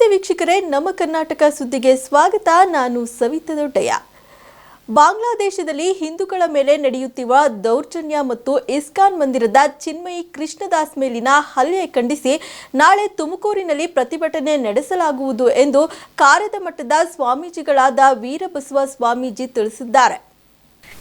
ನಮಸ್ತೆ ವೀಕ್ಷಕರೇ, ನಮ್ಮ ಕರ್ನಾಟಕ ಸುದ್ದಿಗೆ ಸ್ವಾಗತ. ನಾನು ಸವಿತಾ ದೊಡ್ಡಯ್ಯ. ಬಾಂಗ್ಲಾದೇಶದಲ್ಲಿ ಹಿಂದೂಗಳ ಮೇಲೆ ನಡೆಯುತ್ತಿರುವ ದೌರ್ಜನ್ಯ ಮತ್ತು ಇಸ್ಕಾನ್ ಮಂದಿರದ ಚಿನ್ಮಯಿ ಕೃಷ್ಣದಾಸ್ ಮೇಲಿನ ಹಲ್ಲೆ ಖಂಡಿಸಿ ನಾಳೆ ತುಮಕೂರಿನಲ್ಲಿ ಪ್ರತಿಭಟನೆ ನಡೆಸಲಾಗುವುದು ಎಂದು ಕಾರ್ಯದ ಮಟ್ಟದ ಸ್ವಾಮೀಜಿಗಳಾದ ವೀರಬಸವ ಸ್ವಾಮೀಜಿ ತಿಳಿಸಿದ್ದಾರೆ.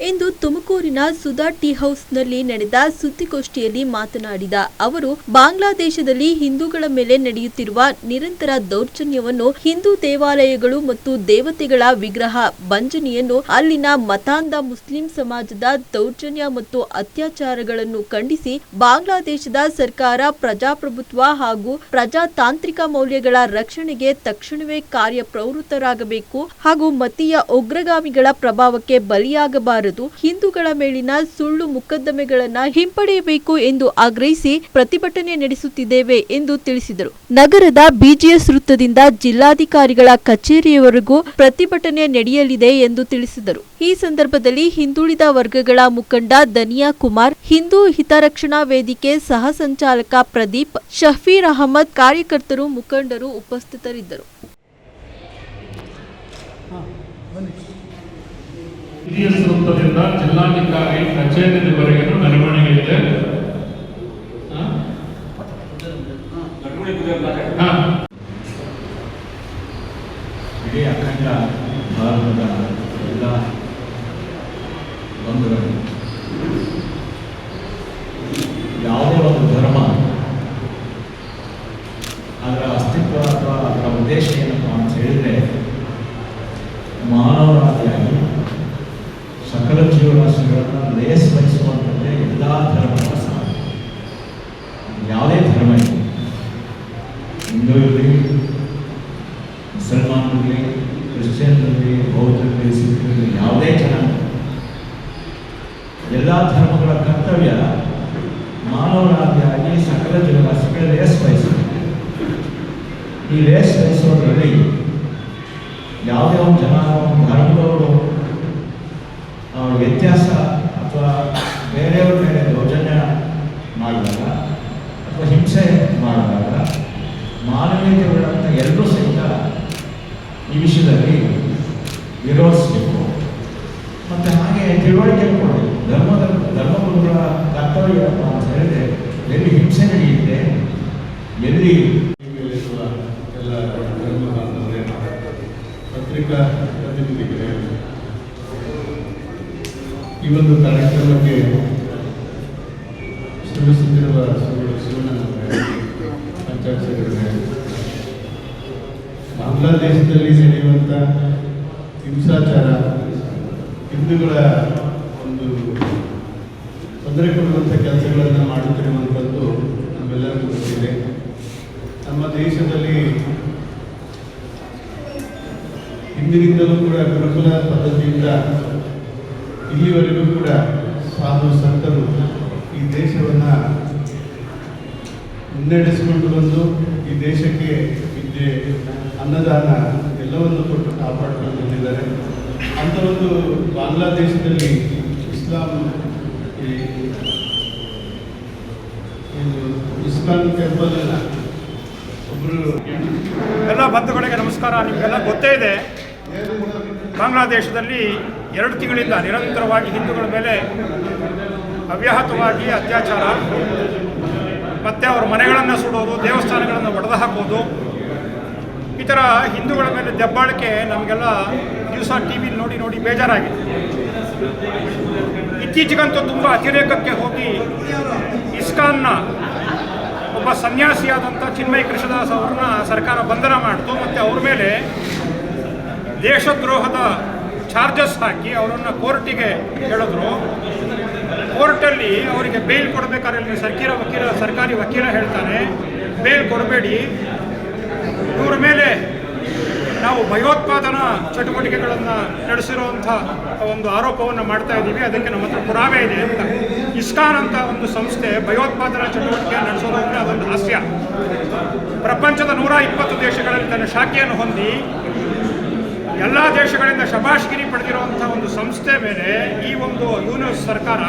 ಇಂದು ತುಮಕೂರಿನ ಸುಧಾ ಟೀ ಹೌಸ್ನಲ್ಲಿ ನಡೆದ ಸುದ್ದಿಗೋಷ್ಠಿಯಲ್ಲಿ ಮಾತನಾಡಿದ ಅವರು, ಬಾಂಗ್ಲಾದೇಶದಲ್ಲಿ ಹಿಂದೂಗಳ ಮೇಲೆ ನಡೆಯುತ್ತಿರುವ ನಿರಂತರ ದೌರ್ಜನ್ಯವನ್ನು ಹಿಂದೂ ದೇವಾಲಯಗಳು ಮತ್ತು ದೇವತೆಗಳ ವಿಗ್ರಹ ಭಂಜನೆಯನ್ನು ಅಲ್ಲಿನ ಮತಾಂಧ ಮುಸ್ಲಿಂ ಸಮಾಜದ ದೌರ್ಜನ್ಯ ಮತ್ತು ಅತ್ಯಾಚಾರಗಳನ್ನು ಖಂಡಿಸಿ ಬಾಂಗ್ಲಾದೇಶದ ಸರ್ಕಾರ ಪ್ರಜಾಪ್ರಭುತ್ವ ಹಾಗೂ ಪ್ರಜಾತಾಂತ್ರಿಕ ಮೌಲ್ಯಗಳ ರಕ್ಷಣೆಗೆ ತಕ್ಷಣವೇ ಕಾರ್ಯಪ್ರವೃತ್ತರಾಗಬೇಕು ಹಾಗೂ ಮತೀಯ ಉಗ್ರಗಾಮಿಗಳ ಪ್ರಭಾವಕ್ಕೆ ಬಲಿಯಾಗಬಾರದು. ಹಿಂದೂಗಳ ಮೇಲಿನ ಸುಳ್ಳು ಮೊಕದ್ದಮೆಗಳನ್ನ ಹಿಂಪಡೆಯಬೇಕು ಎಂದು ಆಗ್ರಹಿಸಿ ಪ್ರತಿಭಟನೆ ನಡೆಸುತ್ತಿದ್ದೇವೆ ಎಂದು ತಿಳಿಸಿದರು. ನಗರದ ಬಿಜಿಎಸ್ ವೃತ್ತದಿಂದ ಜಿಲ್ಲಾಧಿಕಾರಿಗಳ ಕಚೇರಿಯವರೆಗೂ ಪ್ರತಿಭಟನೆ ನಡೆಯಲಿದೆ ಎಂದು ತಿಳಿಸಿದರು. ಈ ಸಂದರ್ಭದಲ್ಲಿ ಹಿಂದುಳಿದ ವರ್ಗಗಳ ಮುಖಂಡ ದನಿಯಾ ಕುಮಾರ್, ಹಿಂದೂ ಹಿತರಕ್ಷಣಾ ವೇದಿಕೆ ಸಹ ಸಂಚಾಲಕ ಪ್ರದೀಪ್, ಶಫೀರ್ ಅಹಮದ್ ಕಾರ್ಯಕರ್ತರು, ಮುಖಂಡರು ಉಪಸ್ಥಿತರಿದ್ದರು. ಹಿರಿಯ ವೃತ್ತದಿಂದ ಜಿಲ್ಲಾಧಿಕಾರಿ ಕಚೇರಿವರೆಗೂ ಮೆರವಣಿಗೆ ಇದೆ ಹಾ? ಹಾ. ಇಡೀ ಅಖಂಡ ಭಾರತದ ಎಲ್ಲ ಬಂಧುಗಳು ಯಾವುದೇ ಒಂದು ಧರ್ಮ ಅದರ ಅಸ್ತಿತ್ವ ಅಥವಾ ಅದರ ಉದ್ದೇಶ ಏನಪ್ಪ ಅಂತ ಹೇಳಿದರೆ ಮಾನವರಾದಿಯಾಗಿ ಸಕಲ ಜೀವರಾಶಿಗಳನ್ನು ಲೇಸ್ ಬಯಸುವಂಥದ್ದೇ ಎಲ್ಲ ಧರ್ಮಗಳ ಸಾಧನೆ ಯಾವುದೇ ಧರ್ಮ ಇದೆ ಹಿಂದೂ ಇರಲಿ ಮುಸಲ್ಮಾನರಲ್ಲಿ ಕ್ರಿಶ್ಚಿಯನ್ರಲ್ಲಿ ಬೌದ್ಧರಲ್ಲಿ ಸಿಖ್ರಲ್ಲಿ ಯಾವುದೇ ಜನಾಂಗ ಎಲ್ಲ ಧರ್ಮಗಳ ಕರ್ತವ್ಯ ಮಾನವರಾದಿಯಾಗಿ ಸಕಲ ಜೀವರಾಶಿಗಳ ರೇಸ್ ಈ ರೇಸ್ ವಹಿಸೋದ್ರಲ್ಲಿ ಒಂದು ಜನ ಒಂದು ಧರ್ಮದವರು ಆ, ವ್ಯತ್ಯಾಸ ಅಥವಾ ಬೇರೆಯವ್ರ ಮೇಲೆ ದೌರ್ಜನ್ಯ ಮಾಡಿದಾಗ ಅಥವಾ ಹಿಂಸೆ ಮಾಡಿದಾಗ ಮಾನವೀಯತೆ ಉಳ್ಳಂಥ ಎಲ್ಲರೂ ಸಹಿತ ಈ ವಿಷಯದಲ್ಲಿ ವಿರೋಧಿಸಬೇಕು ಮತ್ತು ಹಾಗೆ ತಿಳುವಳಿಕೆ ಕೊಡಬೇಕು ಧರ್ಮದ ಧರ್ಮಗುರುಗಳ ಕರ್ತವ್ಯ ಏನಪ್ಪ ಅಂತ ಹೇಳಿದ್ರೆ ಎಲ್ಲಿ ಹಿಂಸೆ ನಡೆಯುತ್ತೆ ಎಲ್ಲಿ ಎಲ್ಲ ಧರ್ಮ ಬಾಂಧವರೇ ಪತ್ರಿಕಾ ಪ್ರತಿನಿಧಿಗಳೇ ಈ ಒಂದು ಕಾರ್ಯಕ್ರಮಕ್ಕೆ ಶ್ರಮಿಸುತ್ತಿರುವ ಶ್ರೀ ಶಿವಣ್ಣನವರೇ ಪಂಚಾಕ್ಷರವರೇ ಬಾಂಗ್ಲಾದೇಶದಲ್ಲಿ ನಡೆಯುವಂಥ ಹಿಂಸಾಚಾರ, ಹಿಂದೂಗಳ ಒಂದು ತೊಂದರೆ ಕೊಡುವಂಥ ಕೆಲಸಗಳನ್ನು ಮಾಡುತ್ತಿರುವಂಥದ್ದು ದೇಶದಲ್ಲಿ ಹಿಂದಿನಿಂದಲೂ ಕೂಡ ಗುರುಕುಲ ಪದ್ಧತಿಯಿಂದ ಇಲ್ಲಿವರೆಗೂ ಕೂಡ ಸಾಧು ಸಂತರು ಈ ದೇಶವನ್ನು ಮುನ್ನಡೆಸಿಕೊಂಡು ಬಂದು ಈ ದೇಶಕ್ಕೆ ವಿದ್ಯೆ ಅನ್ನದಾನ ಎಲ್ಲವನ್ನು ಕೊಟ್ಟು ಕಾಪಾಡಿಕೊಂಡು ಬಂದಿದ್ದಾರೆ. ಅಂಥ ಒಂದು ಬಾಂಗ್ಲಾದೇಶದಲ್ಲಿ ಇಸ್ಲಾಂ ಇಸ್ಲಾಂ ಟೆಂಪಲನ್ನು ಎಲ್ಲ ಬಂಧುಗಳಿಗೆ ನಮಸ್ಕಾರ. ನಿಮಗೆಲ್ಲ ಗೊತ್ತೇ ಇದೆ. ಬಾಂಗ್ಲಾದೇಶದಲ್ಲಿ ಎರಡು ತಿಂಗಳಿಂದ ನಿರಂತರವಾಗಿ ಹಿಂದೂಗಳ ಮೇಲೆ ಅವ್ಯಾಹತವಾಗಿ ಅತ್ಯಾಚಾರ, ಮತ್ತು ಅವರ ಮನೆಗಳನ್ನು ಸುಡೋದು, ದೇವಸ್ಥಾನಗಳನ್ನು ಒಡೆದು ಹಾಕೋದು ಈ ಥರ ಹಿಂದೂಗಳ ಮೇಲೆ ದಬ್ಬಾಳಿಕೆ ನಮಗೆಲ್ಲ ದಿವಸ ಟಿ ವಿಲಿ ನೋಡಿ ನೋಡಿ ಬೇಜಾರಾಗಿದೆ. ಇತ್ತೀಚೆಗಂತೂ ತುಂಬ ಅತಿರೇಕಕ್ಕೆ ಹೋಗಿ ಇಸ್ಕಾನ್ನ ಒಬ್ಬ ಸನ್ಯಾಸಿಯಾದಂಥ ಚಿನ್ಮಯ ಕೃಷ್ಣದಾಸ್ ಅವ್ರನ್ನ ಸರ್ಕಾರ ಬಂಧನ ಮಾಡಿತು ಮತ್ತು ಅವ್ರ ಮೇಲೆ ದೇಶದ್ರೋಹದ ಚಾರ್ಜಸ್ ಹಾಕಿ ಅವರನ್ನು ಕೋರ್ಟಿಗೆ ಹೇಳಿದ್ರು ಕೋರ್ಟಲ್ಲಿ ಅವರಿಗೆ ಬೇಲ್ ಕೊಡಬೇಕಾದ್ರೆ ಸರ್ಕಾರ ವಕೀಲ, ಸರ್ಕಾರಿ ವಕೀಲ ಹೇಳ್ತಾನೆ ಬೇಲ್ ಕೊಡಬೇಡಿ. ಇವ್ರ ಮೇಲೆ ನಾವು ಭಯೋತ್ಪಾದನಾ ಚಟುವಟಿಕೆಗಳನ್ನು ನಡೆಸಿರುವಂಥ ಒಂದು ಆರೋಪವನ್ನು ಮಾಡ್ತಾ ಇದ್ದೀವಿ. ಅದಕ್ಕೆ ನಮ್ಮ ಹತ್ರ ಪುರಾವೆ ಇದೆ ಅಂತ. ಇಸ್ಕಾನ್ ಅಂತ ಒಂದು ಸಂಸ್ಥೆ ಭಯೋತ್ಪಾದನಾ ಚಟುವಟಿಕೆ ನಡೆಸೋದು ಅಂದರೆ ಅದೊಂದು ಹಾಸ್ಯ. ಪ್ರಪಂಚದ ನೂರ ಇಪ್ಪತ್ತು ದೇಶಗಳಲ್ಲಿ ತನ್ನ ಶಾಖೆಯನ್ನು ಹೊಂದಿ ಎಲ್ಲ ದೇಶಗಳಿಂದ ಶಬಾಷ್ಗಿರಿ ಪಡೆದಿರುವಂಥ ಒಂದು ಸಂಸ್ಥೆ ಮೇಲೆ ಈ ಒಂದು ಯೂನಿಸ್ ಸರ್ಕಾರ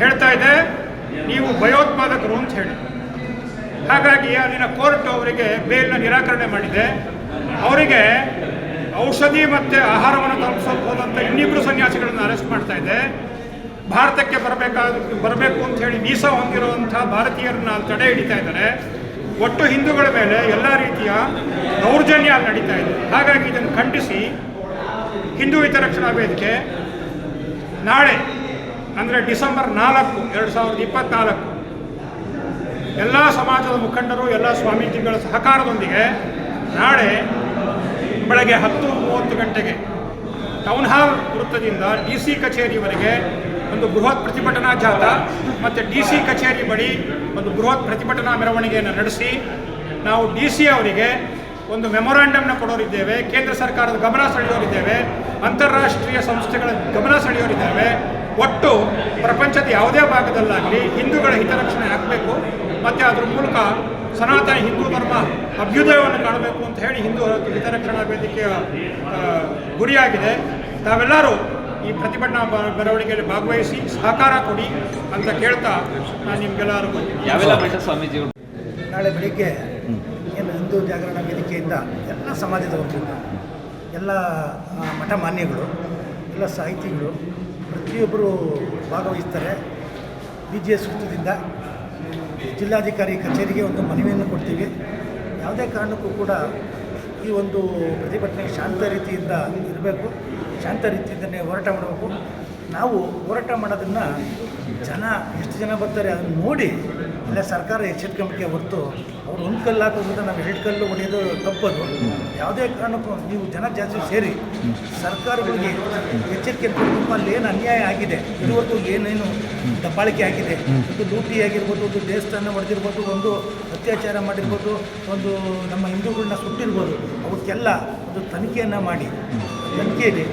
ಹೇಳ್ತಾ ಇದೆ, ನೀವು ಭಯೋತ್ಪಾದಕರು ಅಂತ ಹೇಳಿ. ಹಾಗಾಗಿ ಅಲ್ಲಿನ ಕೋರ್ಟ್ ಅವರಿಗೆ ಬೇಲ್ನ ನಿರಾಕರಣೆ ಮಾಡಿದೆ. ಅವರಿಗೆ ಔಷಧಿ ಮತ್ತು ಆಹಾರವನ್ನು ತಲುಪಿಸೋಕೆ ಹೋದಂಥ ಇನ್ನಿಬ್ಬರು ಸನ್ಯಾಸಿಗಳನ್ನು ಅರೆಸ್ಟ್ ಮಾಡ್ತಾ ಇದೆ. ಭಾರತಕ್ಕೆ ಬರಬೇಕಾದ ಬರಬೇಕು ಅಂತ ಹೇಳಿ ವೀಸಾ ಹೊಂದಿರುವಂಥ ಭಾರತೀಯರನ್ನ ತಡೆ ಹಿಡಿತಾ ಇದ್ದಾರೆ. ಒಟ್ಟು ಹಿಂದೂಗಳ ಮೇಲೆ ಎಲ್ಲ ರೀತಿಯ ದೌರ್ಜನ್ಯ ನಡೀತಾ ಇದೆ. ಹಾಗಾಗಿ ಇದನ್ನು ಖಂಡಿಸಿ ಹಿಂದೂ ಹಿತರಕ್ಷಣಾ ವೇದಿಕೆ ನಾಳೆ, ಅಂದರೆ ಡಿಸೆಂಬರ್ ನಾಲ್ಕು, ಎರಡು ಸಾವಿರದ ಇಪ್ಪತ್ನಾಲ್ಕು, ಎಲ್ಲ ಸಮಾಜದ ಮುಖಂಡರು, ಎಲ್ಲ ಸ್ವಾಮೀಜಿಗಳ ಸಹಕಾರದೊಂದಿಗೆ ನಾಳೆ ಬೆಳಗ್ಗೆ ಹತ್ತು ಮೂವತ್ತು ಗಂಟೆಗೆ ಟೌನ್ ಹಾಲ್ ವೃತ್ತದಿಂದ ಡಿ ಸಿ ಕಚೇರಿವರೆಗೆ ಒಂದು ಬೃಹತ್ ಪ್ರತಿಭಟನಾ ಜಾಥಾ ಮತ್ತು ಡಿ ಸಿ ಕಚೇರಿ ಬಳಿ ಒಂದು ಬೃಹತ್ ಪ್ರತಿಭಟನಾ ಮೆರವಣಿಗೆಯನ್ನು ನಡೆಸಿ ನಾವು ಡಿ ಸಿ ಅವರಿಗೆ ಒಂದು ಮೆಮೊರಾಂಡಮ್ನ ಕೊಡೋರಿದ್ದೇವೆ, ಕೇಂದ್ರ ಸರ್ಕಾರದ ಗಮನ ಸೆಳೆಯೋರಿದ್ದೇವೆ, ಅಂತಾರಾಷ್ಟ್ರೀಯ ಸಂಸ್ಥೆಗಳ ಗಮನ ಸೆಳೆಯೋರಿದ್ದೇವೆ. ಒಟ್ಟು ಪ್ರಪಂಚದ ಯಾವುದೇ ಭಾಗದಲ್ಲಾಗಲಿ ಹಿಂದೂಗಳ ಹಿತರಕ್ಷಣೆ ಆಗಬೇಕು, ಮತ್ತು ಅದ್ರ ಮೂಲಕ ಸನಾತನ ಹಿಂದೂ ಧರ್ಮ ಅಭ್ಯುದಯವನ್ನು ಕಾಣಬೇಕು ಅಂತ ಹೇಳಿ ಹಿಂದೂ ಹಿತರಕ್ಷಣಾ ವೇದಿಕೆಯ ಗುರಿಯಾಗಿದೆ. ತಾವೆಲ್ಲರೂ ಈ ಪ್ರತಿಭಟನಾ ಮೆರವಣಿಗೆಯಲ್ಲಿ ಭಾಗವಹಿಸಿ ಸಹಕಾರ ಕೊಡಿ ಅಂತ ಕೇಳ್ತಾ ನಾನು ನಿಮ್ಗೆಲ್ಲರಿಗೂ ಮಠ ಸ್ವಾಮೀಜಿಗಳು ನಾಳೆ ಬೆಳಿಗ್ಗೆ ಏನು ಹಿಂದೂ ಜಾಗರಣ ವೇದಿಕೆಯಿಂದ ಎಲ್ಲ ಸಮಾಜದವರು ಎಲ್ಲ ಮಠ ಮಾನ್ಯಗಳು ಎಲ್ಲ ಸಾಹಿತಿಗಳು ಪ್ರತಿಯೊಬ್ಬರು ಭಾಗವಹಿಸ್ತಾರೆ. ಬಿ ಜಿ ಎಸ್ ವೃತ್ತದಿಂದ ಜಿಲ್ಲಾಧಿಕಾರಿ ಕಚೇರಿಗೆ ಒಂದು ಮನವಿಯನ್ನು ಕೊಡ್ತೀವಿ. ಯಾವುದೇ ಕಾರಣಕ್ಕೂ ಕೂಡ ಈ ಒಂದು ಪ್ರತಿಭಟನೆ ಶಾಂತ ರೀತಿಯಿಂದ ಇರಬೇಕು. ಶಾಂತ ರೀತಿಯಿಂದಲೇ ಹೋರಾಟ ಮಾಡಬೇಕು. ನಾವು ಹೋರಾಟ ಮಾಡೋದನ್ನು ಜನ, ಎಷ್ಟು ಜನ ಬರ್ತಾರೆ ಅದನ್ನು ನೋಡಿ ಅಲ್ಲೇ ಸರ್ಕಾರ ಎಚ್ಚೆತ್ಕೊಂಬಿಕೆ ಹೊರತು ಅವ್ರು ಒಂದು ಕಲ್ಲು ಹಾಕೋದ್ರಿಂದ ನಾವು ಎರಡು ಕಲ್ಲು ಹೊಡೆಯೋದು ತಪ್ಪದು. ಯಾವುದೇ ಕಾರಣಕ್ಕೂ ನೀವು ಜನ ಜಾಸ್ತಿ ಸೇರಿ ಸರ್ಕಾರಗಳಿಗೆ ಎಚ್ಚರಿಕೆ ನಮ್ಮಲ್ಲಿ ಏನು ಅನ್ಯಾಯ ಆಗಿದೆ, ಇದುವರೆಗೂ ಏನೇನು ದಬ್ಬಾಳಿಕೆ ಆಗಿದೆ, ಒಂದು ಲೂಟಿ ಆಗಿರ್ಬೋದು, ಒಂದು ದೇವಸ್ಥಾನ ಹೊಡೆದಿರ್ಬೋದು ಒಂದು ಅತ್ಯಾಚಾರ ಮಾಡಿರ್ಬೋದು, ಒಂದು ನಮ್ಮ ಹಿಂದೂಗಳನ್ನ ಸುಟ್ಟಿರ್ಬೋದು, ಅವಕ್ಕೆಲ್ಲ ಒಂದು ತನಿಖೆಯನ್ನು ಮಾಡಿ. ತನಿಖೆಯಲ್ಲಿ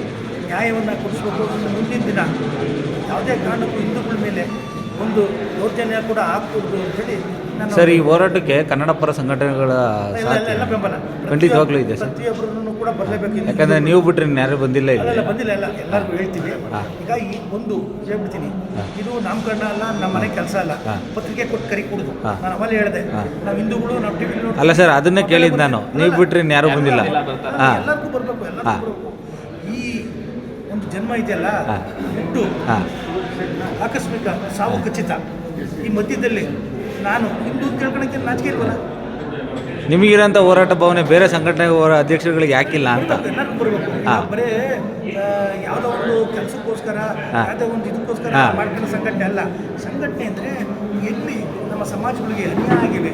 ನ್ಯಾಯವನ್ನು ಕೊಡಿಸ್ಬೇಕು ಮುಂದಿನ ದಿನ. ಯಾವುದೇ ಕಾರಣಕ್ಕೂ ಹಿಂದೂಗಳ ಮೇಲೆ ಒಂದು ದೌರ್ಜನ್ಯ ಕೂಡ ಆಗ್ಬೋದು ಅಂತೇಳಿ ಸರ್ ಈ ಹೋರಾಟಕ್ಕೆ ಕನ್ನಡ ಪರ ಸಂಘಟನೆಗಳ ಬೆಂಬಲ ಖಂಡಿತವಾಗ್ಲೂ ಇದೆ ಸರ್. ಪ್ರತಿಯೊಬ್ಬರನ್ನು ಕೂಡ ಬರಲೇಬೇಕು. ಯಾಕಂದ್ರೆ ನೀವು ಬಿಟ್ರೆ ಯಾರು ಬಂದಿಲ್ಲ ಇಲ್ಲ. ಬಂದಿಲ್ಲ ಇಲ್ಲ. ಎಲ್ಲರಿಗೂ ಹೇಳ್ತೀವಿ. ಈಗ ಈ ಒಂದು ಹೇಳ್ಬಿಡ್ತೀನಿ. ಇದು ನಾಮಕರಣ ಅಲ್ಲ ನಮ್ಮ ಮನೆ ಕೆಲಸ ಅಲ್ಲ. ಪತ್ರಿಕೆ ಕೊಟ್ಟು ಕರಿ ಕೊಡುದು. ನಾನು ಅವಲ್ಲಿ ಹೇಳಿದೆ. ನಾವು ಹಿಂದೂಗಳು ನಾವು ಟಿವಿ ಅಲ್ಲ ಸರ್ ಅದನ್ನೇ ಕೇಳಿದ್ದು ನಾನು. ನೀವು ಬಿಟ್ರೆ ಯಾರು ಬಂದಿಲ್ಲ. ಹಾಂ. ಎಲ್ಲರಿಗೂ ಬರಬೇಕು ಎಲ್ಲರಿಗೂ ಬರಬೇಕು. ಈ ಒಂದು ಜನ್ಮ ಇದೆಯಲ್ಲ. ಹುಟ್ಟು. ಆಕಸ್ಮಿಕ ಸಾವು ಖಚಿತ. ಈ ಮಧ್ಯದಲ್ಲಿ ನಾನು ಹಿಂದೂ ಕೇಳ್ಕೊಳಕ್ಕೆ ತಿಳ್ಕೊಳಕ್ಕೆ ನಾಚಿಕೆ ಇಲ್ವಲ್ಲ? ನಿಮಗಿರೋಂಥ ಹೋರಾಟ ಭಾವನೆ ಬೇರೆ ಸಂಘಟನೆ ಹೋರ- ಅಧ್ಯಕ್ಷರುಗಳಿಗೆ ಯಾಕಿಲ್ಲ ಅಂತ. ಎಲ್ಲರಿಗೂ ಬರಬೇಕು. ಹಾ. ಬರೇ ಆ, ಯಾವುದೋ ಒಂದು ಕೆಲಸಕ್ಕೋಸ್ಕರ ಯಾವುದೇ ಯಾವುದೋ ಒಂದು ಇದಕ್ಕೋಸ್ಕರ ಮಾಡ್ತಿರೋ ಸಂಘಟನೆ ಅಲ್ಲ. ಸಂಘಟನೆ ಅಂದರೆ ಎಲ್ಲಿ ನಮ್ಮ ಸಮಾಜಗಳಿಗೆ ಅನ್ಯಾಯ ಆಗಿವೆ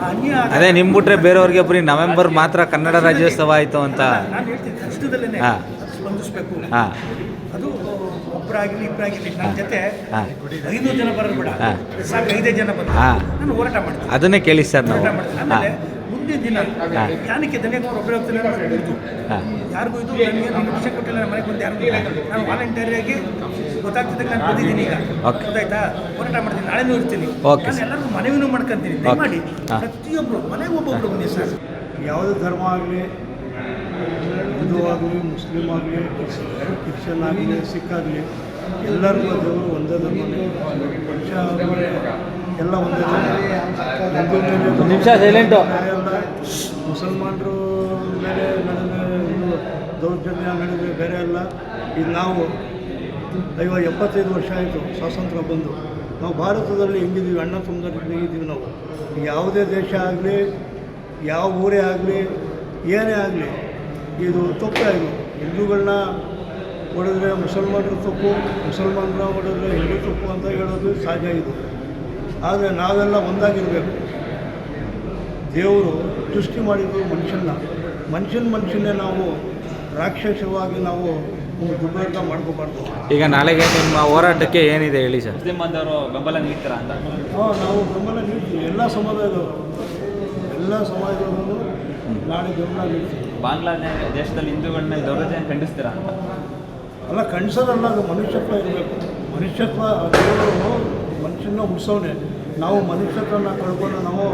ಆ ಅನ್ಯಾಯ ಅದೇ ನಿಮ್ ಬಿಟ್ರೆ ಬೇರೆಯವ್ರಿಗೆ ಬರೀ ನವೆಂಬರ್ ಮಾತ್ರ ಕನ್ನಡ ರಾಜ್ಯೋತ್ಸವ ಆಯಿತು ಅಂತ. ನಾನು ಹೇಳ್ತೀನಿ ಕಷ್ಟದಲ್ಲೇ ಹಾ. ಸ್ಪಂದಿಸಬೇಕು. ಹಾಂ. ಅದು ಒಬ್ಬರಾಗಿರ್ಲಿ ಇಬ್ಬರಾಗಿರ್ಲಿ ನನ್ನ ಜೊತೆ. ಐನೂರು ಜನ ಬರೋದು ಬೇಡ. ಸಾಕು ಐದೇ ಜನ ಬಂದು ನಾನು ಹೋರಾಟ ಮಾಡ್ತೀನಿ. ಅದನ್ನೇ ಕೇಳಿ ಸರ್ ನಾವು. ಹೋರಾಟ ಮಾಡ್ತೀನಿ. ಆಮೇಲೆ ಮುಂದಿನ ದಿನ. ಯಾನಕ್ಕೆ ದನಿಯವರು ಒಬ್ಬರೇ ಅನ್ನೋದು ಯಾರಿಗೂ ಇದು ನನಗೆ ನೀನು ವಿಷಯ ಕೊಟ್ಟಿಲ್ಲ ನಮ್ಮ ಮನೆಗೆ ಬಂದು ಯಾರಿಗೂ ನಾನು ನಾನು ವಾಲಂಟಿಯರಿಯಾಗಿ ಗೊತ್ತಾಗ್ತದೆ ನಾನು ಬಂದಿದ್ದೀನಿ ಈಗ. ಗೊತ್ತಾಯ್ತಾ? ಹೋರಾಟ ಮಾಡ್ತೀನಿ. ನಾಳೆನೂ ಇರ್ತೀನಿ. ನಾನು. ಎಲ್ಲರಿಗೂ ಮನವಿನೂ ಮಾಡ್ಕೊಂತೀನಿ. ಮಾಡಿ. ಪ್ರತಿಯೊಬ್ಬರು ಮನೆಗೆ ಒಬ್ಬೊಬ್ರು ಬನ್ನಿ ಸರ್ ಯಾವುದೇ ಧರ್ಮ ಆಗಲಿ ಹಿಂದೂ ಆಗಲಿ ಮುಸ್ಲಿಂ ಆಗಲಿ ಕ್ರಿಶ್ಚಿಯನ್ ಆಗಲಿ ಸಿಖ್ ಆಗಲಿ ಎಲ್ಲರಿಗೂ ದೇವರು ಒಂದೇ ಧರ್ಮನೇ. ಪಕ್ಷ ಎಲ್ಲ ಒಂದೇ ಧರ್ಮ. ನಿಮಿಷ ಮುಸಲ್ಮಾನರು ಮೇಲೆ ನಡೆದ ದೌರ್ಜನ್ಯ ನಡೆದು ಬೇರೆ ಅಲ್ಲ. ಈಗ ನಾವು ಐವ ಎಪ್ಪತ್ತೈದು ವರ್ಷ ಆಯಿತು ಸ್ವಾತಂತ್ರ್ಯ ಬಂದು. ನಾವು ಭಾರತದಲ್ಲಿ ಹೆಂಗಿದ್ದೀವಿ ಅಣ್ಣ ತುಂಬಿದ್ದೀವಿ ಇದ್ದೀವಿ ನಾವು? ಯಾವುದೇ ದೇಶ ಆಗಲಿ ಯಾವ ಊರೇ ಆಗಲಿ ಏನೇ ಆಗಲಿ ಇದು ತಪ್ಪೇ ಇದು. ಹಿಂದೂಗಳನ್ನ ಹೊಡೆದ್ರೆ ಮುಸಲ್ಮಾನರು ತಪ್ಪು ಮುಸಲ್ಮಾನರ ಹೊಡೆದ್ರೆ ಹಿಂದೂ ತಪ್ಪು ಅಂತ ಹೇಳೋದು ಸಹಜ ಇದು. ಆದರೆ ನಾವೆಲ್ಲ ಒಂದಾಗಿರಬೇಕು. ದೇವರು ಸೃಷ್ಟಿ ಮಾಡಿದ್ದು ಮನುಷ್ಯನ ಮನುಷ್ಯನ ಮನುಷ್ಯನೇ ನಾವು ರಾಕ್ಷಸವಾಗಿ ನಾವು ದುರ್ಬಳಕೆ ಮಾಡ್ಕೋಬಾರ್ದು. ಈಗ ನಾಳೆಗೆ ನಿಮ್ಮ ಹೋರಾಟಕ್ಕೆ ಏನಿದೆ ಹೇಳಿ ಸರ್? ಮುಸ್ಲಿಂ ಬಾಂಧವರು ಬೆಂಬಲ ನೀಡ್ತೀರಾ ಅಂತ? ಹಾಂ ನಾವು ಬೆಂಬಲ ನೀಡ್ತೀವಿ. ಎಲ್ಲ ಸಮಾಜದವರು ಎಲ್ಲ ಸಮಾಜದವರು ನಾಳೆ ಬೆಂಬಲ ನೀಡ್ತೀವಿ. ಬಾಂಗ್ಲಾದೇಶ ದೇಶದಲ್ಲಿ ಹಿಂದೂಗಳ ಮೇಲೆ ದೌರ್ಜನ್ಯ ಖಂಡಿಸ್ತೀರಾ ಅಂತ? ಅಲ್ಲ ಖಂಡಿಸೋದಲ್ಲ ಅದು ಮನುಷ್ಯತ್ವ ಇರಬೇಕು. ಮನುಷ್ಯತ್ವ ದೇವರು ಮನುಷ್ಯನ ಉಳಿಸೋನೆ ನಾವು ಮನುಷ್ಯತ್ವನ ಕಳ್ಕೊಂಡು ನಾವು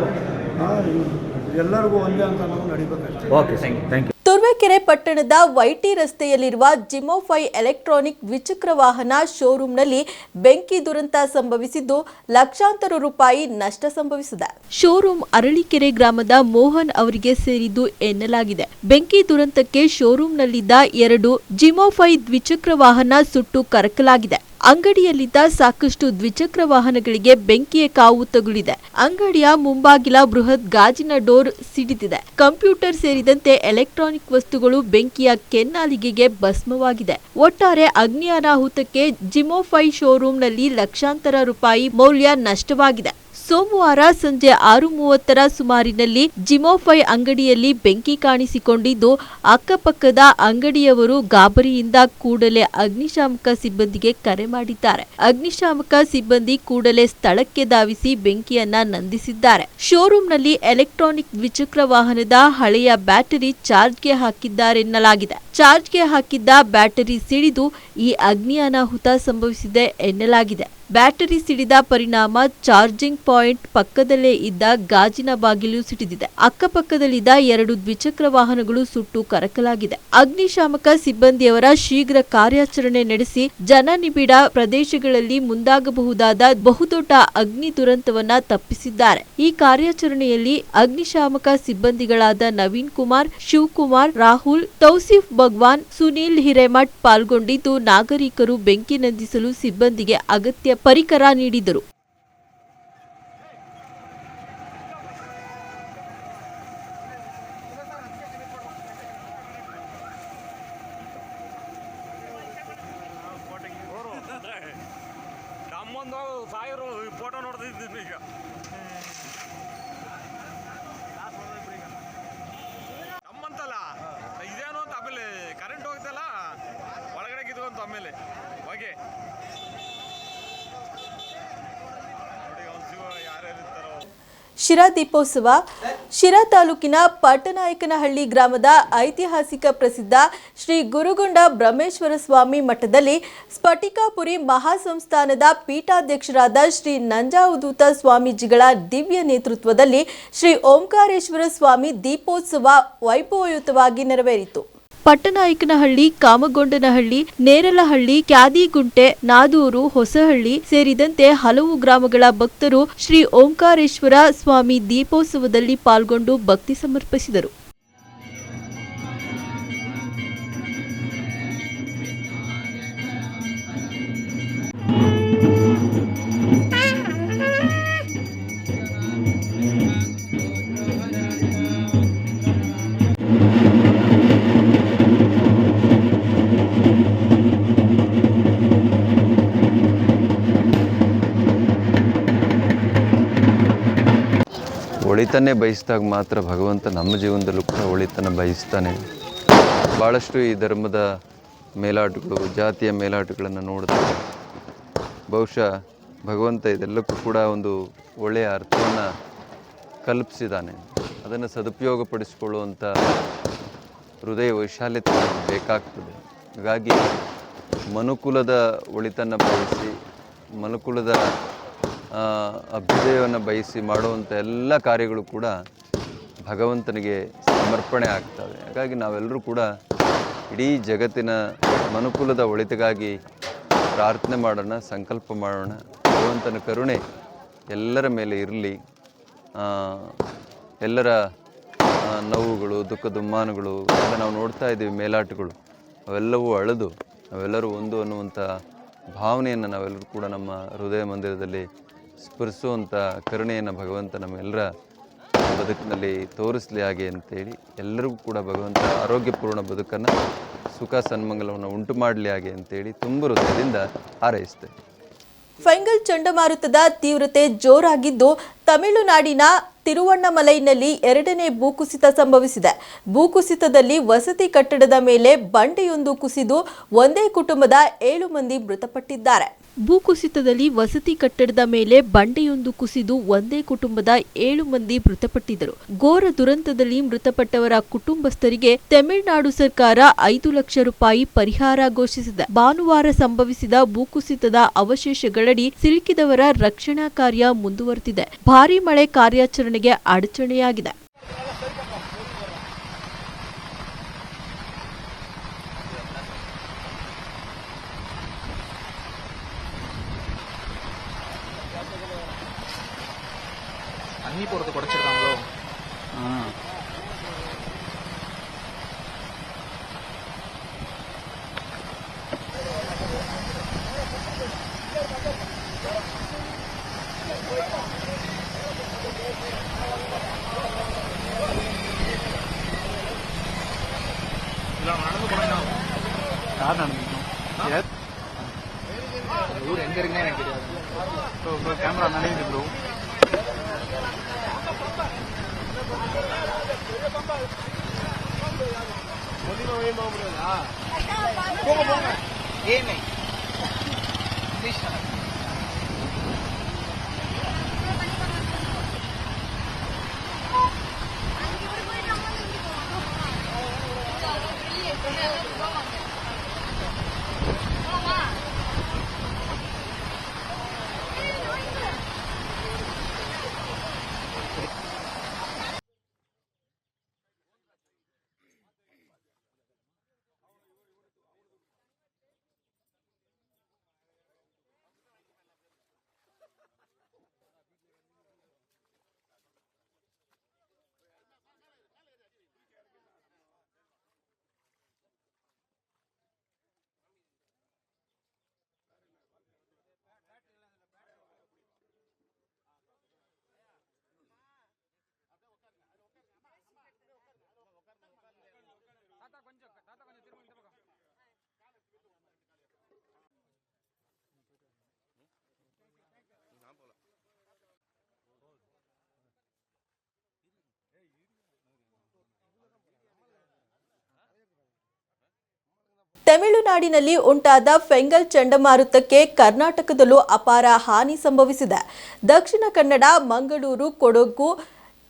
ಎಲ್ಲರಿಗೂ ಒಂದೇ ಅಂತ ನಾವು ನಡಿಬೇಕಷ್ಟೇ. Okay thank you Turuvekere Aralikere ಪಟ್ಟಣದ ವೈಟಿ ರಸ್ತೆಯಲ್ಲಿರುವ ಜಿಮೋಫೈ ಎಲೆಕ್ಟ್ರಾನಿಕ್ ದ್ವಿಚಕ್ರ ವಾಹನ ಶೋರೂಂನಲ್ಲಿ ಬೆಂಕಿ ದುರಂತ ಸಂಭವಿಸಿದ್ದು ಲಕ್ಷಾಂತರ ರೂಪಾಯಿ ನಷ್ಟ ಸಂಭವಿಸಿದೆ. ಶೋರೂಂ ಅರಳಿಕೆರೆ ಗ್ರಾಮದ ಮೋಹನ್ ಅವರಿಗೆ ಸೇರಿದ್ದು ಎನ್ನಲಾಗಿದೆ. ಬೆಂಕಿ ದುರಂತಕ್ಕೆ ಶೋರೂಂನಲ್ಲಿದ್ದ ಎರಡು ಜಿಮೋಫೈ ದ್ವಿಚಕ್ರ ವಾಹನ ಸುಟ್ಟು ಕರಕಲಾಗಿದೆ. ಅಂಗಡಿಯಲ್ಲಿದ್ದ ಸಾಕಷ್ಟು ದ್ವಿಚಕ್ರ ವಾಹನಗಳಿಗೆ ಬೆಂಕಿಯ ಕಾವು ತಗುಲಿದೆ. ಅಂಗಡಿಯ ಮುಂಬಾಗಿಲ ಬೃಹತ್ ಗಾಜಿನ ಡೋರ್ ಸಿಡಿದಿದೆ. ಕಂಪ್ಯೂಟರ್ ಸೇರಿದಂತೆ ಎಲೆಕ್ಟ್ರಾನಿಕ್ ವಸ್ತುಗಳು ಬೆಂಕಿಯ ಕೆನ್ನಾಲಿಗೆಗೆ ಭಸ್ಮವಾಗಿದೆ. ಒಟ್ಟಾರೆ ಅಗ್ನಿ ಅನಾಹುತಕ್ಕೆ ಜಿಮೋಫೈ ಶೋರೂಂನಲ್ಲಿ ಲಕ್ಷಾಂತರ ರೂಪಾಯಿ ಮೌಲ್ಯ ನಷ್ಟವಾಗಿದೆ. ಸೋಮವಾರ ಸಂಜೆ ಆರು ಮೂವತ್ತರ ಸುಮಾರಿನಲ್ಲಿ ಜಿಮೋಫೈ ಅಂಗಡಿಯಲ್ಲಿ ಬೆಂಕಿ ಕಾಣಿಸಿಕೊಂಡಿದ್ದು, ಅಕ್ಕಪಕ್ಕದ ಅಂಗಡಿಯವರು ಗಾಬರಿಯಿಂದ ಕೂಡಲೇ ಅಗ್ನಿಶಾಮಕ ಸಿಬ್ಬಂದಿಗೆ ಕರೆ ಮಾಡಿದ್ದಾರೆ. ಅಗ್ನಿಶಾಮಕ ಸಿಬ್ಬಂದಿ ಕೂಡಲೇ ಸ್ಥಳಕ್ಕೆ ಧಾವಿಸಿ ಬೆಂಕಿಯನ್ನ ನಂದಿಸಿದ್ದಾರೆ. ಶೋರೂಂನಲ್ಲಿ ಎಲೆಕ್ಟ್ರಾನಿಕ್ ದ್ವಿಚಕ್ರ ವಾಹನದ ಹಳೆಯ ಬ್ಯಾಟರಿ ಚಾರ್ಜ್ಗೆ ಹಾಕಿದ್ದಾರೆನ್ನಲಾಗಿದೆ. ಚಾರ್ಜ್ಗೆ ಹಾಕಿದ್ದ ಬ್ಯಾಟರಿ ಸಿಡಿದು ಈ ಅಗ್ನಿ ಅನಾಹುತ ಸಂಭವಿಸಿದೆ ಎನ್ನಲಾಗಿದೆ. ಬ್ಯಾಟರಿ ಸಿಡಿದ ಪರಿಣಾಮ ಚಾರ್ಜಿಂಗ್ ಪಾಯಿಂಟ್ ಪಕ್ಕದಲ್ಲೇ ಇದ್ದ ಗಾಜಿನ ಬಾಗಿಲು ಸಿಡಿದಿದೆ. ಅಕ್ಕಪಕ್ಕದಲ್ಲಿದ್ದ ಎರಡು ದ್ವಿಚಕ್ರ ವಾಹನಗಳು ಸುಟ್ಟು ಕರಕಲಾಗಿದೆ. ಅಗ್ನಿಶಾಮಕ ಸಿಬ್ಬಂದಿಯವರ ಶೀಘ್ರ ಕಾರ್ಯಾಚರಣೆ ನಡೆಸಿ ಜನನಿಬಿಡ ಪ್ರದೇಶಗಳಲ್ಲಿ ಮುಂದಾಗಬಹುದಾದ ಬಹುದೊಡ್ಡ ಅಗ್ನಿ ದುರಂತವನ್ನ ತಪ್ಪಿಸಿದ್ದಾರೆ. ಈ ಕಾರ್ಯಾಚರಣೆಯಲ್ಲಿ ಅಗ್ನಿಶಾಮಕ ಸಿಬ್ಬಂದಿಗಳಾದ ನವೀನ್ ಕುಮಾರ್, ಶಿವಕುಮಾರ್, ರಾಹುಲ್, ತೌಸಿಫ್ ಭಗವಾನ್, ಸುನೀಲ್ ಹಿರೇಮಠ್ ಪಾಲ್ಗೊಂಡಿದ್ದು ನಾಗರಿಕರು ಬೆಂಕಿ ನಂದಿಸಲು ಸಿಬ್ಬಂದಿಗೆ ಅಗತ್ಯ ಪರಿಕರ ನೀಡಿದರು ನಮ್ಮೊಂದು ಸಾವಿರ ಫೋಟೋ ನೋಡ್ತಿದ್ದೀನಿ ಈಗ ನಮ್ಮಂತಲ್ಲ ಇದೇನು ಅಂತ ಆಮೇಲೆ ಕರೆಂಟ್ ಹೋಗ್ತಲ್ಲ ಒಳಗಡೆ ಕಿತ್ಕೊಂತ ಆಮೇಲೆ ಹೊಗೆ ನೋಡಿ ಅವ್ನು ಸಿಗೋ ಯಾರ್ಯಾರು ಇರ್ತಾರೋ ಶಿರಾ ದೀಪೋತ್ಸವ. ಶಿರಾ ತಾಲೂಕಿನ ಪಟ್ಟನಾಯಕನಹಳ್ಳಿ ಗ್ರಾಮದ ಐತಿಹಾಸಿಕ ಪ್ರಸಿದ್ಧ ಶ್ರೀ ಗುರುಗೊಂಡ ಬ್ರಹ್ಮೇಶ್ವರ ಸ್ವಾಮಿ ಮಠದಲ್ಲಿ ಸ್ಫಟಿಕಾಪುರಿ ಮಹಾಸಂಸ್ಥಾನದ ಪೀಠಾಧ್ಯಕ್ಷರಾದ ಶ್ರೀ ನಂಜಾವಧೂತ ಸ್ವಾಮೀಜಿಗಳ ದಿವ್ಯ ನೇತೃತ್ವದಲ್ಲಿ ಶ್ರೀ ಓಂಕಾರೇಶ್ವರ ಸ್ವಾಮಿ ದೀಪೋತ್ಸವ ವೈಭವಯುತವಾಗಿ ನೆರವೇರಿತು. ಪಟ್ಟನಾಯಕನಹಳ್ಳಿ, ಕಾಮಗೊಂಡನಹಳ್ಳಿ, ನೇರಲಹಳ್ಳಿ, ಕ್ಯಾದಿಗುಂಟೆ, ನಾದೂರು, ಹೊಸಹಳ್ಳಿ ಸೇರಿದಂತೆ ಹಲವು ಗ್ರಾಮಗಳ ಭಕ್ತರು ಶ್ರೀ ಓಂಕಾರೇಶ್ವರ ಸ್ವಾಮಿ ದೀಪೋತ್ಸವದಲ್ಲಿ ಪಾಲ್ಗೊಂಡು ಭಕ್ತಿ ಸಮರ್ಪಿಸಿದರು. ಒಳಿತನ್ನೇ ಬಯಸಿದಾಗ ಮಾತ್ರ ಭಗವಂತ ನಮ್ಮ ಜೀವನದಲ್ಲೂ ಕೂಡ ಒಳಿತನ ಬಯಸ್ತಾನೆ. ಭಾಳಷ್ಟು ಈ ಧರ್ಮದ ಮೇಲಾಟಗಳು, ಜಾತಿಯ ಮೇಲಾಟಗಳನ್ನು ನೋಡ್ತಾರೆ ಬಹುಶಃ ಭಗವಂತ ಇದೆಲ್ಲಕ್ಕೂ ಕೂಡ ಒಂದು ಒಳ್ಳೆಯ ಅರ್ಥವನ್ನು ಕಲ್ಪಿಸಿದ್ದಾನೆ ಅದನ್ನು ಸದುಪಯೋಗಪಡಿಸಿಕೊಳ್ಳುವಂಥ ಹೃದಯ ವೈಶಾಲ್ಯತೆ ಬೇಕಾಗ್ತದೆ. ಹಾಗಾಗಿ ಮನುಕುಲದ ಒಳಿತನ್ನು ಬಯಸಿ ಮನುಕುಲದ ಅಭ್ಯುದಯವನ್ನು ಬಯಸಿ ಮಾಡುವಂಥ ಎಲ್ಲ ಕಾರ್ಯಗಳು ಕೂಡ ಭಗವಂತನಿಗೆ ಸಮರ್ಪಣೆ ಆಗ್ತವೆ. ಹಾಗಾಗಿ ನಾವೆಲ್ಲರೂ ಕೂಡ ಇಡೀ ಜಗತ್ತಿನ ಮನುಕುಲದ ಒಳಿತಿಗಾಗಿ ಪ್ರಾರ್ಥನೆ ಮಾಡೋಣ, ಸಂಕಲ್ಪ ಮಾಡೋಣ. ಭಗವಂತನ ಕರುಣೆ ಎಲ್ಲರ ಮೇಲೆ ಇರಲಿ. ಎಲ್ಲರ ನೋವುಗಳು, ದುಃಖ ದುಮ್ಮಾನಗಳು ಎಲ್ಲ ನಾವು ನೋಡ್ತಾ ಇದ್ದೀವಿ, ಮೇಲಾಟಗಳು. ಅವೆಲ್ಲವೂ ಅಳೆದು ನಾವೆಲ್ಲರೂ ಒಂದು ಅನ್ನುವಂಥ ಭಾವನೆಯನ್ನು ನಾವೆಲ್ಲರೂ ಕೂಡ ನಮ್ಮ ಹೃದಯ ಮಂದಿರದಲ್ಲಿ ಸ್ಫುರಿಸುವಂಥ ಕರುಣೆಯನ್ನು ಭಗವಂತ ನಮ್ಮೆಲ್ಲರ ಬದುಕಿನಲ್ಲಿ ತೋರಿಸಲಿ ಹಾಗೆ ಅಂತೇಳಿ ಎಲ್ಲರಿಗೂ ಕೂಡ ಭಗವಂತ ಆರೋಗ್ಯಪೂರ್ಣ ಬದುಕನ್ನು ಸುಖ ಸನ್ಮಂಗಲವನ್ನು ಉಂಟು ಮಾಡಲಿ ಹಾಗೆ ಅಂತೇಳಿ ತುಂಬ ಹೃದಯದಿಂದ ಹಾರೈಸ್ತೇವೆ ಫೈಂಗಲ್ ಚಂಡಮಾರುತದ ತೀವ್ರತೆ ಜೋರಾಗಿದ್ದು ತಮಿಳುನಾಡಿನ ತಿರುವಣ್ಣಮಲೈನಲ್ಲಿ ಎರಡನೇ ಭೂಕುಸಿತ ಸಂಭವಿಸಿದೆ. ಭೂಕುಸಿತದಲ್ಲಿ ವಸತಿ ಕಟ್ಟಡದ ಮೇಲೆ ಬಂಡೆಯೊಂದು ಕುಸಿದು ಒಂದೇ ಕುಟುಂಬದ ಏಳು ಮಂದಿ ಮೃತಪಟ್ಟಿದ್ದಾರೆ. ಭೂಕುಸಿತದಲ್ಲಿ ವಸತಿ ಕಟ್ಟಡದ ಮೇಲೆ ಬಂಡೆಯೊಂದು ಕುಸಿದು ಒಂದೇ ಕುಟುಂಬದ ಏಳು ಮಂದಿ ಮೃತಪಟ್ಟಿದ್ದರು. ಘೋರ ದುರಂತದಲ್ಲಿ ಮೃತಪಟ್ಟವರ ಕುಟುಂಬಸ್ಥರಿಗೆ ತಮಿಳುನಾಡು ಸರ್ಕಾರ ಐದು ಲಕ್ಷ ರೂಪಾಯಿ ಪರಿಹಾರ ಘೋಷಿಸಿದೆ. ಭಾನುವಾರ ಸಂಭವಿಸಿದ ಭೂಕುಸಿತದ ಅವಶೇಷಗಳಡಿ ಸಿಲುಕಿದವರ ರಕ್ಷಣಾ ಕಾರ್ಯ ಮುಂದುವರೆದಿದೆ. ಭಾರೀ ಮಳೆ ಕಾರ್ಯಾಚರಣೆಗೆ ಅಡಚಣೆಯಾಗಿದೆ. வரும் ஏமை ತಮಿಳುನಾಡಿನಲ್ಲಿ ಉಂಟಾದ ಫೆಂಗಲ್ ಚಂಡಮಾರುತಕ್ಕೆ ಕರ್ನಾಟಕದಲ್ಲೂ ಅಪಾರ ಹಾನಿ ಸಂಭವಿಸಿದೆ. ದಕ್ಷಿಣ ಕನ್ನಡ ಮಂಗಳೂರು ಕೊಡಗು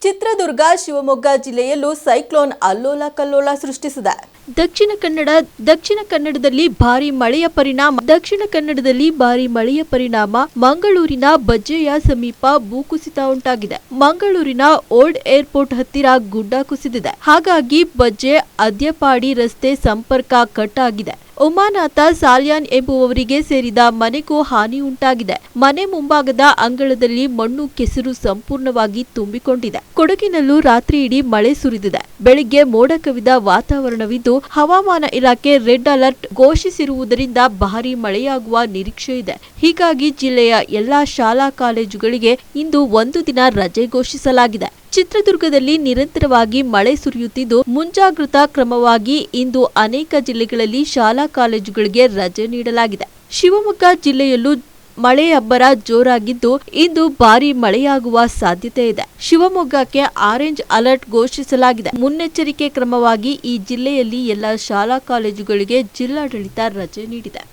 ಚಿತ್ರದುರ್ಗ, ಶಿವಮೊಗ್ಗ ಜಿಲ್ಲೆಯಲ್ಲೂ ಸೈಕ್ಲೋನ್ ಅಲ್ಲೋಲ ಕಲ್ಲೋಲ ಸೃಷ್ಟಿಸಿದೆ. ದಕ್ಷಿಣ ಕನ್ನಡ, ದಕ್ಷಿಣ ಕನ್ನಡದಲ್ಲಿ ಭಾರಿ ಮಳೆಯ ಪರಿಣಾಮ, ದಕ್ಷಿಣ ಕನ್ನಡದಲ್ಲಿ ಭಾರಿ ಮಳೆಯ ಪರಿಣಾಮ, ಮಂಗಳೂರಿನ ಬಜ್ಜೆಯ ಸಮೀಪ ಭೂಕುಸಿತ ಉಂಟಾಗಿದೆ. ಮಂಗಳೂರಿನ ಓಲ್ಡ್ ಏರ್ಪೋರ್ಟ್ ಹತ್ತಿರ ಗುಡ್ಡ ಕುಸಿದಿದೆ. ಹಾಗಾಗಿ ಬಜ್ಜೆ ಅದ್ಯಪಾಡಿ ರಸ್ತೆ ಸಂಪರ್ಕ ಕಟ್ ಆಗಿದೆ ಉಮಾನಾಥ ಸಾಲ್ಯಾನ್ ಎಂಬುವವರಿಗೆ ಸೇರಿದ ಮನೆಗೂ ಹಾನಿ ಉಂಟಾಗಿದೆ ಮನೆ ಮುಂಭಾಗದ ಅಂಗಳದಲ್ಲಿ ಮಣ್ಣು ಕೆಸರು ಸಂಪೂರ್ಣವಾಗಿ ತುಂಬಿಕೊಂಡಿದೆ. ಕೊಡಗಿನಲ್ಲೂ ರಾತ್ರಿ ಮಳೆ ಸುರಿದಿದೆ. ಬೆಳಿಗ್ಗೆ ಮೋಡ ಕವಿದ ವಾತಾವರಣವಿದ್ದು, ಹವಾಮಾನ ಇಲಾಖೆ ರೆಡ್ ಅಲರ್ಟ್ ಘೋಷಿಸಿರುವುದರಿಂದ ಭಾರಿ ಮಳೆಯಾಗುವ ನಿರೀಕ್ಷೆ ಇದೆ. ಹೀಗಾಗಿ ಜಿಲ್ಲೆಯ ಎಲ್ಲಾ ಶಾಲಾ ಕಾಲೇಜುಗಳಿಗೆ ಇಂದು ಒಂದು ದಿನ ರಜೆ ಘೋಷಿಸಲಾಗಿದೆ. ಚಿತ್ರದುರ್ಗದಲ್ಲಿ ನಿರಂತರವಾಗಿ ಮಳೆ ಸುರಿಯುತ್ತಿದ್ದು, ಮುಂಜಾಗ್ರತಾ ಕ್ರಮವಾಗಿ ಇಂದು ಅನೇಕ ಜಿಲ್ಲೆಗಳಲ್ಲಿ ಶಾಲಾ ಕಾಲೇಜುಗಳಿಗೆ ರಜೆ ನೀಡಲಾಗಿದೆ. ಶಿವಮೊಗ್ಗ ಜಿಲ್ಲೆಯಲ್ಲೂ ಮಳೆ ಅಬ್ಬರ ಜೋರಾಗಿದ್ದು, ಇಂದು ಭಾರಿ ಮಳೆಯಾಗುವ ಸಾಧ್ಯತೆ ಇದೆ. ಶಿವಮೊಗ್ಗಕ್ಕೆ ಆರೆಂಜ್ ಅಲರ್ಟ್ ಘೋಷಿಸಲಾಗಿದೆ. ಮುನ್ನೆಚ್ಚರಿಕೆ ಕ್ರಮವಾಗಿ ಈ ಜಿಲ್ಲೆಯಲ್ಲಿ ಎಲ್ಲ ಶಾಲಾ ಕಾಲೇಜುಗಳಿಗೆ ಜಿಲ್ಲಾಡಳಿತ ರಜೆ ನೀಡಿದೆ.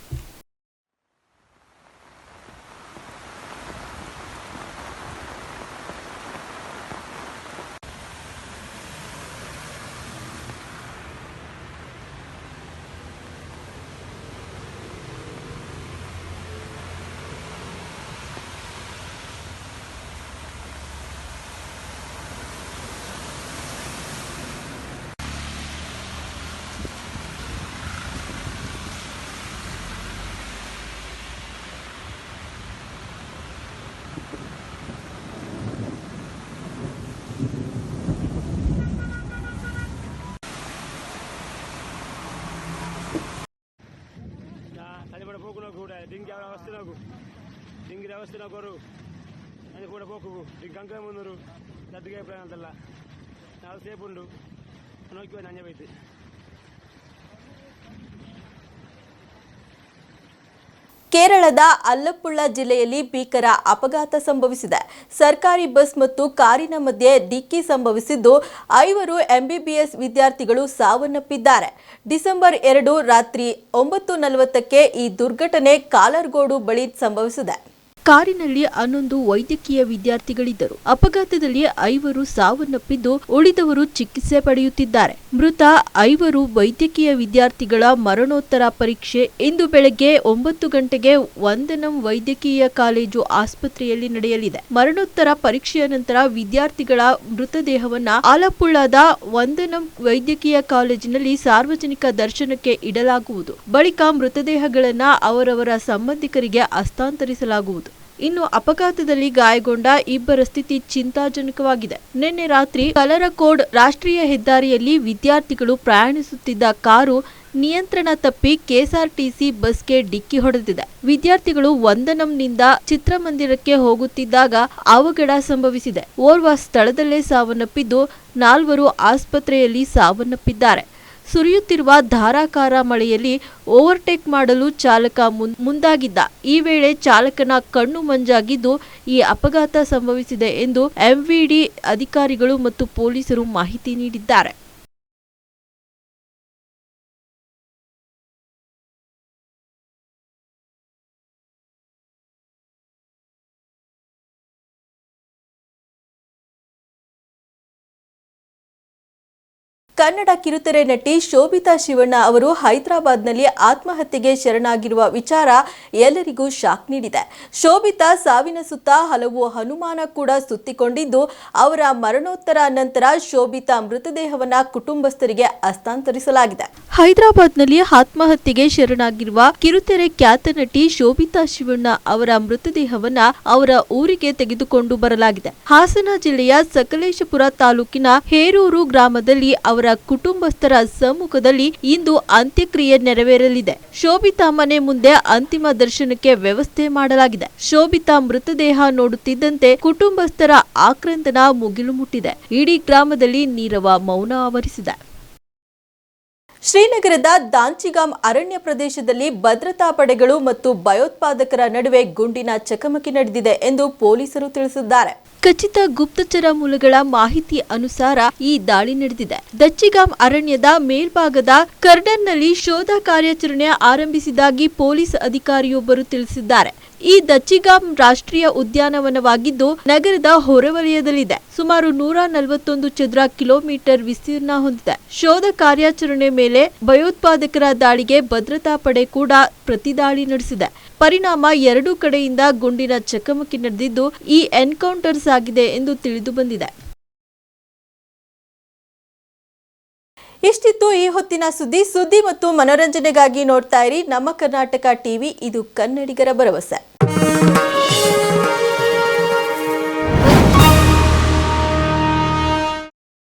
వస్తున్నాకు ఇంగిరి వస్తున్నా కొరు అని కూడా పోకు ఇంక అంకే ముందరు. దద్దగా అయిపోయినంతల్లా నాలుగు సేపు ఉండు. నొక్కిపోయిన అంజమైతే ಕೇರಳದ ಅಲ್ಲಪ್ಪುಳ ಜಿಲ್ಲೆಯಲ್ಲಿ ಭೀಕರ ಅಪಘಾತ ಸಂಭವಿಸಿದೆ. ಸರ್ಕಾರಿ ಬಸ್ ಮತ್ತು ಕಾರಿನ ಮಧ್ಯೆ ಡಿಕ್ಕಿ ಸಂಭವಿಸಿದ್ದು ಐವರು ಎಂಬಿಬಿಎಸ್ ವಿದ್ಯಾರ್ಥಿಗಳು ಸಾವನ್ನಪ್ಪಿದ್ದಾರೆ. ಡಿಸೆಂಬರ್ ಎರಡು ರಾತ್ರಿ ಒಂಬತ್ತು ನಲವತ್ತಕ್ಕೆ ಈ ದುರ್ಘಟನೆ ಕಾಲರ್ಗೋಡು ಬಳಿ ಸಂಭವಿಸಿದೆ. ಕಾರಿನಲ್ಲಿ ಹನ್ನೊಂದು ವೈದ್ಯಕೀಯ ವಿದ್ಯಾರ್ಥಿಗಳಿದ್ದರು. ಅಪಘಾತದಲ್ಲಿ ಐವರು ಸಾವನ್ನಪ್ಪಿದ್ದು ಉಳಿದವರು ಚಿಕಿತ್ಸೆ ಪಡೆಯುತ್ತಿದ್ದಾರೆ. ಮೃತ ಐವರು ವೈದ್ಯಕೀಯ ವಿದ್ಯಾರ್ಥಿಗಳ ಮರಣೋತ್ತರ ಪರೀಕ್ಷೆ ಇಂದು ಬೆಳಗ್ಗೆ ಒಂಬತ್ತು ಗಂಟೆಗೆ ವಂದನಂ ವೈದ್ಯಕೀಯ ಕಾಲೇಜು ಆಸ್ಪತ್ರೆಯಲ್ಲಿ ನಡೆಯಲಿದೆ. ಮರಣೋತ್ತರ ಪರೀಕ್ಷೆಯ ನಂತರ ವಿದ್ಯಾರ್ಥಿಗಳ ಮೃತದೇಹವನ್ನ ಆಲಪ್ಪುಳದ ವಂದನಂ ವೈದ್ಯಕೀಯ ಕಾಲೇಜಿನಲ್ಲಿ ಸಾರ್ವಜನಿಕ ದರ್ಶನಕ್ಕೆ ಇಡಲಾಗುವುದು. ಬಳಿಕ ಮೃತದೇಹಗಳನ್ನ ಅವರವರ ಸಂಬಂಧಿಕರಿಗೆ ಹಸ್ತಾಂತರಿಸಲಾಗುವುದು. ಇನ್ನು ಅಪಘಾತದಲ್ಲಿ ಗಾಯಗೊಂಡ ಇಬ್ಬರ ಸ್ಥಿತಿ ಚಿಂತಾಜನಕವಾಗಿದೆ. ನಿನ್ನೆ ರಾತ್ರಿ ಕಲರಕೋಡ್ ರಾಷ್ಟ್ರೀಯ ಹೆದ್ದಾರಿಯಲ್ಲಿ ವಿದ್ಯಾರ್ಥಿಗಳು ಪ್ರಯಾಣಿಸುತ್ತಿದ್ದ ಕಾರು ನಿಯಂತ್ರಣ ತಪ್ಪಿ ಕೆಎಸ್ಆರ್ಟಿಸಿ ಬಸ್ಗೆ ಡಿಕ್ಕಿ ಹೊಡೆದಿದೆ. ವಿದ್ಯಾರ್ಥಿಗಳು ವಂದನಂನಿಂದ ಚಿತ್ರಮಂದಿರಕ್ಕೆ ಹೋಗುತ್ತಿದ್ದಾಗ ಅವಘಡ ಸಂಭವಿಸಿದೆ. ಓರ್ವ ಸ್ಥಳದಲ್ಲೇ ಸಾವನ್ನಪ್ಪಿದ್ದು ನಾಲ್ವರು ಆಸ್ಪತ್ರೆಯಲ್ಲಿ ಸಾವನ್ನಪ್ಪಿದ್ದಾರೆ. ಸುರಿಯುತ್ತಿರುವ ಧಾರಾಕಾರ ಮಳೆಯಲ್ಲಿ ಓವರ್ಟೇಕ್ ಮಾಡಲು ಚಾಲಕ ಮುಂದಾಗಿದ್ದ. ಈ ವೇಳೆ ಚಾಲಕನ ಕಣ್ಣು ಮಂಜಾಗಿದ್ದು ಈ ಅಪಘಾತ ಸಂಭವಿಸಿದೆ ಎಂದು ಎಂವಿಡಿ ಅಧಿಕಾರಿಗಳು ಮತ್ತು ಪೊಲೀಸರು ಮಾಹಿತಿ ನೀಡಿದ್ದಾರೆ. ಕನ್ನಡ ಕಿರುತೆರೆ ನಟಿ ಶೋಭಿತಾ ಶಿವಣ್ಣ ಅವರು ಹೈದರಾಬಾದ್ನಲ್ಲಿ ಆತ್ಮಹತ್ಯೆಗೆ ಶರಣಾಗಿರುವ ವಿಚಾರ ಎಲ್ಲರಿಗೂ ಶಾಕ್ ನೀಡಿದೆ. ಶೋಭಿತಾ ಸಾವಿನ ಸುತ್ತ ಹಲವು ಅನುಮಾನ ಕೂಡ ಸುತ್ತಿಕೊಂಡಿದ್ದು, ಅವರ ಮರಣೋತ್ತರ ನಂತರ ಶೋಭಿತಾ ಮೃತದೇಹವನ್ನು ಕುಟುಂಬಸ್ಥರಿಗೆ ಹಸ್ತಾಂತರಿಸಲಾಗಿದೆ. ಹೈದರಾಬಾದ್ನಲ್ಲಿ ಆತ್ಮಹತ್ಯೆಗೆ ಶರಣಾಗಿರುವ ಕಿರುತೆರೆ ಖ್ಯಾತ ನಟಿ ಶೋಭಿತಾ ಶಿವಣ್ಣ ಅವರ ಮೃತದೇಹವನ್ನ ಅವರ ಊರಿಗೆ ತೆಗೆದುಕೊಂಡು ಬರಲಾಗಿದೆ. ಹಾಸನ ಜಿಲ್ಲೆಯ ಸಕಲೇಶಪುರ ತಾಲೂಕಿನ ಹೇರೂರು ಗ್ರಾಮದಲ್ಲಿ ಅವರ ಕುಟುಂಬಸ್ಥರ ಸಮ್ಮುಖದಲ್ಲಿ ಇಂದು ಅಂತ್ಯಕ್ರಿಯೆ ನೆರವೇರಲಿದೆ. ಶೋಭಿತಾ ಮನೆ ಮುಂದೆ ಅಂತಿಮ ದರ್ಶನಕ್ಕೆ ವ್ಯವಸ್ಥೆ ಮಾಡಲಾಗಿದೆ. ಶೋಭಿತಾ ಮೃತದೇಹ ನೋಡುತ್ತಿದ್ದಂತೆ ಕುಟುಂಬಸ್ಥರ ಆಕ್ರಂದನ ಮುಗಿಲು ಮುಟ್ಟಿದೆ. ಇಡೀ ಗ್ರಾಮದಲ್ಲಿ ನೀರವ ಮೌನ ಆವರಿಸಿದೆ. ಶ್ರೀನಗರದ ದಾಂಚಿಗಾಮ್ ಅರಣ್ಯ ಪ್ರದೇಶದಲ್ಲಿ ಭದ್ರತಾ ಪಡೆಗಳು ಮತ್ತು ಭಯೋತ್ಪಾದಕರ ನಡುವೆ ಗುಂಡಿನ ಚಕಮಕಿ ನಡೆದಿದೆ ಎಂದು ಪೊಲೀಸರು ತಿಳಿಸಿದ್ದಾರೆ. ಖಚಿತ ಗುಪ್ತಚರ ಮೂಲಗಳ ಮಾಹಿತಿ ಅನುಸಾರ ಈ ದಾಳಿ ನಡೆದಿದೆ. ದಚ್ಚಿಗಾಮ್ ಅರಣ್ಯದ ಮೇಲ್ಭಾಗದ ಕರ್ಡನ್ನಲ್ಲಿ ಶೋಧ ಕಾರ್ಯಾಚರಣೆ ಆರಂಭಿಸಿದಾಗಿ ಪೊಲೀಸ್ ಅಧಿಕಾರಿಯೊಬ್ಬರು ತಿಳಿಸಿದ್ದಾರೆ. ಈ ದಚ್ಚಿಗಾಮ್ ರಾಷ್ಟ್ರೀಯ ಉದ್ಯಾನವನವಾಗಿದ್ದು ನಗರದ ಹೊರವಲಯದಲ್ಲಿದೆ. ಸುಮಾರು ನೂರ ನಲವತ್ತೊಂದು ಚದರ ಕಿಲೋಮೀಟರ್ ವಿಸ್ತೀರ್ಣ ಹೊಂದಿದೆ. ಶೋಧ ಕಾರ್ಯಾಚರಣೆ ಮೇಲೆ ಭಯೋತ್ಪಾದಕರ ದಾಳಿಗೆ ಭದ್ರತಾ ಪಡೆ ಕೂಡ ಪ್ರತಿದಾಳಿ ನಡೆಸಿದೆ. ಪರಿಣಾಮ ಎರಡೂ ಕಡೆಯಿಂದ ಗುಂಡಿನ ಚಕಮಕಿ ನಡೆದಿದ್ದು ಈ ಎನ್ಕೌಂಟರ್ಸ್ ಆಗಿದೆ ಎಂದು ತಿಳಿದು ಬಂದಿದೆ. ಇಷ್ಟಿತ್ತು ಈ ಹೊತ್ತಿನ ಸುದ್ದಿ. ಸುದ್ದಿ ಮತ್ತು ಮನೋರಂಜನೆಗಾಗಿ ನೋಡ್ತಾ ಇರಿ ನಮ್ಮ ಕರ್ನಾಟಕ ಟಿವಿ. ಇದು ಕನ್ನಡಿಗರ ಭರವಸೆ.